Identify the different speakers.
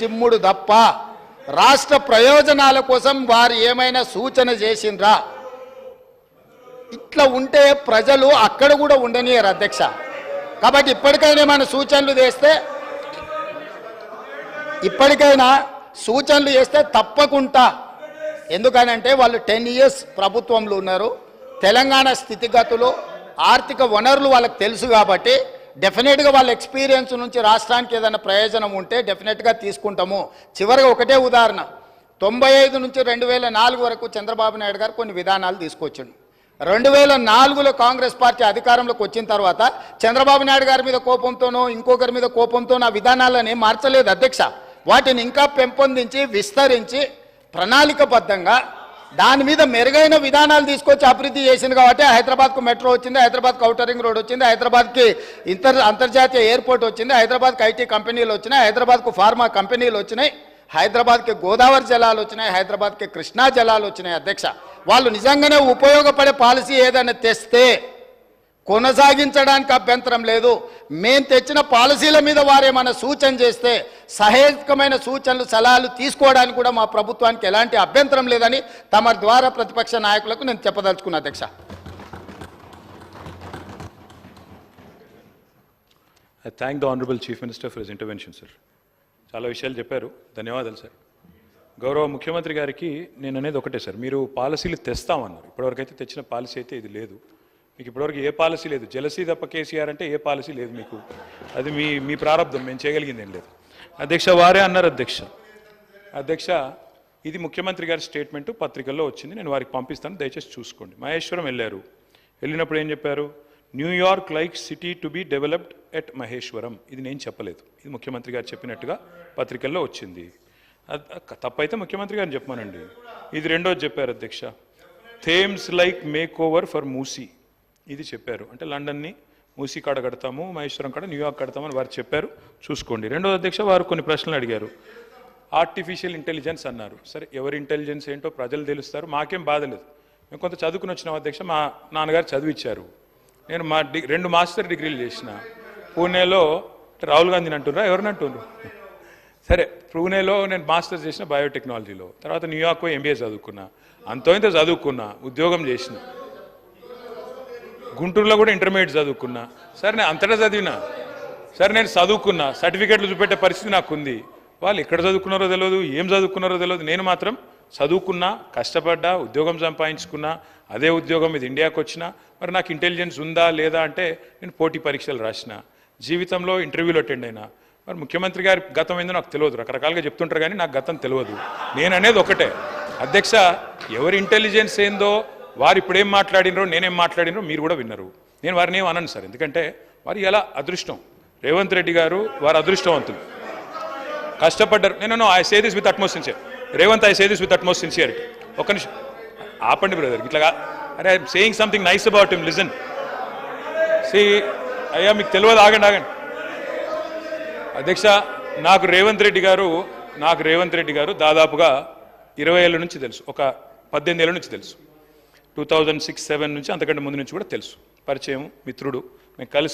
Speaker 1: జిమ్ముడు తప్ప రాష్ట్ర ప్రయోజనాల కోసం వారు ఏమైనా సూచన చేసిండ్రా? ఇట్లా ఉంటే ప్రజలు అక్కడ కూడా ఉండనియరు అధ్యక్ష. కాబట్టి ఇప్పటికైనా మన సూచనలు చేస్తే ఇప్పటికైనా సూచనలు చేస్తే తప్పకుండా. ఎందుకనంటే వాళ్ళు టెన్ ఇయర్స్ ప్రభుత్వంలో ఉన్నారు. తెలంగాణ స్థితిగతులు ఆర్థిక వనరులు వాళ్ళకి తెలుసు కాబట్టి డెఫినెట్గా వాళ్ళ ఎక్స్పీరియన్స్ నుంచి రాష్ట్రానికి ఏదైనా ప్రయోజనం ఉంటే డెఫినెట్గా తీసుకుంటాము. చివరిగా ఒకటే ఉదాహరణ. తొంభై ఐదు నుంచి రెండు వేల నాలుగు వరకు చంద్రబాబు నాయుడు గారు కొన్ని విధానాలు తీసుకొచ్చిండు. రెండు వేల నాలుగులో కాంగ్రెస్ పార్టీ అధికారంలోకి వచ్చిన తర్వాత చంద్రబాబు నాయుడు గారి మీద కోపంతోనో ఇంకొకరి మీద కోపంతోనో ఆ విధానాలని మార్చలేదు అధ్యక్ష. వాటిని ఇంకా పెంపొందించి విస్తరించి ప్రణాళికబద్ధంగా దాని మీద మెరుగైన విధానాలు తీసుకొచ్చి అభివృద్ధి చేసింది కాబట్టి హైదరాబాద్కు మెట్రో వచ్చింది హైదరాబాద్కు అవుటరింగ్ రోడ్ వచ్చింది హైదరాబాద్కి ఇంటర్ అంతర్జాతీయ ఎయిర్పోర్ట్ వచ్చింది హైదరాబాద్కి ఐటీ కంపెనీలు వచ్చినాయి హైదరాబాద్కు ఫార్మా కంపెనీలు వచ్చినాయి హైదరాబాద్కి గోదావరి జలాలు వచ్చినాయి హైదరాబాద్కి కృష్ణా జలాలు వచ్చినాయి అధ్యక్ష. వాళ్ళు నిజంగానే ఉపయోగపడే పాలసీ ఏదైనా తెస్తే కొనసాగించడానికి అభ్యంతరం లేదు. మేము తెచ్చిన పాలసీల మీద వారేమైనా సూచన చేస్తే సహేతుకమైన సూచనలు సలహాలు తీసుకోవడానికి కూడా మా ప్రభుత్వానికి ఎలాంటి అభ్యంతరం లేదని తమ ద్వారా ప్రతిపక్ష నాయకులకు నేను చెప్పదలుచుకున్నా అధ్యక్ష.
Speaker 2: I thank the honourable chief minister for his intervention sir చాలా విషయాలు చెప్పారు. ధన్యవాదాలు సార్ గౌరవ ముఖ్యమంత్రి గారికి నేను అనేది ఒకటే సార్ మీరు పాలసీలు తెస్తామన్నారు. ఇప్పటివరకు అయితే తెచ్చిన పాలసీ అయితే ఇది లేదు. మీకు ఇప్పటివరకు ఏ పాలసీ లేదు. జలసీ తప్ప కేసీఆర్ అంటే ఏ పాలసీ లేదు మీకు. అది మీ మీ ప్రారంభం మేము చేయగలిగింది ఏం లేదు. అధ్యక్ష వారే అన్నారు అధ్యక్ష. అధ్యక్ష ఇది ముఖ్యమంత్రి గారి స్టేట్మెంట్ పత్రికల్లో వచ్చింది. నేను వారికి పంపిస్తాను. దయచేసి చూసుకోండి. మహేశ్వరం వెళ్ళారు. వెళ్ళినప్పుడు ఏం చెప్పారు? New York like city to be developed at Maheshwaram. ఇది నేను చెప్పలేదు. ఇది ముఖ్యమంత్రి గారు చెప్పినట్టుగా పత్రికల్లో వచ్చింది. తప్పైతే ముఖ్యమంత్రి గారిని చెప్పమానండి. ఇది రెండోది చెప్పారు అధ్యక్ష. Thames like makeover for Musi. ఇది చెప్పారు. అంటే లండన్ని మూసీ కాడ కడతాము మహేశ్వరం కాడ న్యూయార్క్ కడతామని వారు చెప్పారు. చూసుకోండి. రెండో అధ్యక్ష వారు కొన్ని ప్రశ్నలు అడిగారు. ఆర్టిఫిషియల్ ఇంటెలిజెన్స్ అన్నారు. సరే ఎవరి ఇంటెలిజెన్స్ ఏంటో ప్రజలు తెలుస్తారు. మాకేం బాధ లేదు. మేము కొంత చదువుకుని వచ్చిన అధ్యక్ష. మా నాన్నగారు చదివిచ్చారు. నేను మా డి రెండు మాస్టర్ డిగ్రీలు చేసిన. పూణేలో రాహుల్ గాంధీని అంటున్నారా ఎవరిని అంటున్నారు సరే పూణేలో నేను మాస్టర్స్ చేసిన బయోటెక్నాలజీలో తర్వాత న్యూయార్క్ ఎంబీఏ చదువుకున్నా. అంతో ఇంత చదువుకున్నా ఉద్యోగం చేసిన. గుంటూరులో కూడా ఇంటర్మీడియట్ చదువుకున్నా. సరే నేను అంతటా చదివినా. సరే నేను చదువుకున్నా. సర్టిఫికెట్లు చూపెట్టే పరిస్థితి నాకు ఉంది వాళ్ళు ఎక్కడ చదువుకున్నారో తెలియదు ఏం చదువుకున్నారో తెలియదు నేను మాత్రం చదువుకున్నా కష్టపడ్డా ఉద్యోగం సంపాదించుకున్నా అదే ఉద్యోగం ఇది ఇండియాకి వచ్చినా మరి నాకు ఇంటెలిజెన్స్ ఉందా లేదా అంటే నేను పోటీ పరీక్షలు రాసిన. జీవితంలో ఇంటర్వ్యూలు అటెండ్ అయినా. మరి ముఖ్యమంత్రి గారి గతం ఏందో నాకు తెలియదు రకరకాలుగా చెప్తుంటారు కానీ నాకు గతం తెలియదు నేను అనేది ఒకటే. అధ్యక్ష ఎవరి ఇంటెలిజెన్స్ ఏందో వారు ఇప్పుడు ఏం మాట్లాడినరో నేనేం మాట్లాడినరో మీరు కూడా విన్నారు. నేను వారిని ఏం అనను సార్. ఎందుకంటే వారి ఎలా అదృష్టం. రేవంత్ రెడ్డి గారు వారు అదృష్టవంతులు. కష్టపడ్డారు. నేను I say this with utmost sincere Revanth I say this with utmost sincerity ఒక్క నిమిషం. ఆపండి బ్రదర్. ఇట్లా అరే I'm saying something nice about him listen see అయ్యా మీకు తెలియదు ఆగండి ఆగండి. అధ్యక్ష నాకు రేవంత్ రెడ్డి గారు నాకు రేవంత్ రెడ్డి గారు దాదాపుగా ఇరవై ఏళ్ళ నుంచి తెలుసు. ఒక పద్దెనిమిది ఏళ్ళ నుంచి తెలుసు. టూ థౌజండ్ సిక్స్ సెవెన్ నుంచి అంతకంటే ముందు నుంచి కూడా తెలుసు. పరిచయం మిత్రుడు మేము కలిసి